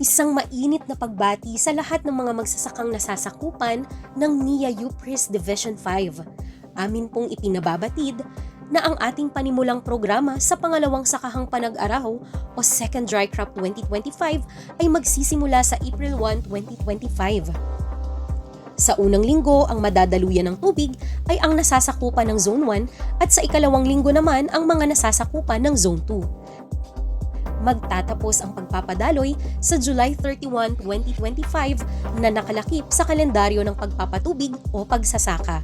Isang mainit na pagbati sa lahat ng mga magsasakang nasasakupan ng NIA UPRIS Division 5. Amin pong ipinababatid na ang ating panimulang programa sa pangalawang sakahang panag-araw o Second Dry Crop 2025 ay magsisimula sa April 1, 2025. Sa unang linggo, ang madadaluyan ng tubig ay ang nasasakupan ng Zone 1 at sa ikalawang linggo naman ang mga nasasakupan ng Zone 2 magtatapos ang pagpapadaloy sa July 31, 2025 na nakalakip sa kalendaryo ng pagpapatubig o pagsasaka.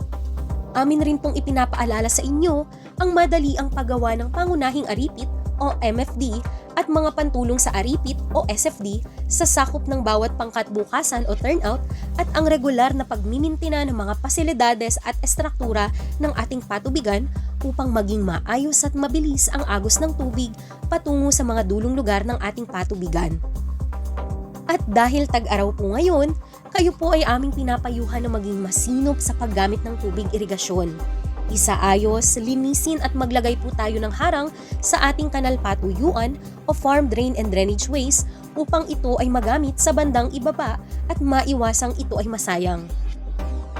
Amin rin pong ipinapaalala sa inyo ang madali ang paggawa ng pangunahing aripit o MFD at mga pantulong sa aripit o SFD sa sakop ng bawat pangkat bukasan o turnout at ang regular na pagmimintina ng mga pasilidades at estruktura ng ating patubigan upang maging maayos at mabilis ang agos ng tubig patungo sa mga dulong lugar ng ating patubigan. At dahil tag-araw po ngayon, kayo po ay aming pinapayuhan na maging masinop sa paggamit ng tubig irigasyon. Isaayos, linisin at maglagay po tayo ng harang sa ating kanal patuyuan o farm drain and drainage ways upang ito ay magamit sa bandang ibaba at maiwasang ito ay masayang.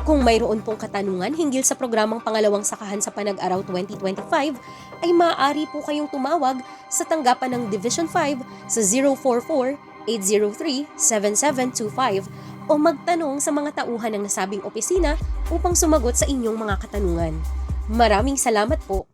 Kung mayroon pong katanungan hinggil sa programang pangalawang sakahan sa Panag-araw 2025, ay maaari po kayong tumawag sa tanggapan ng Division 5 sa 044-803-7725 o magtanong sa mga tauhan ng nasabing opisina upang sumagot sa inyong mga katanungan. Maraming salamat po!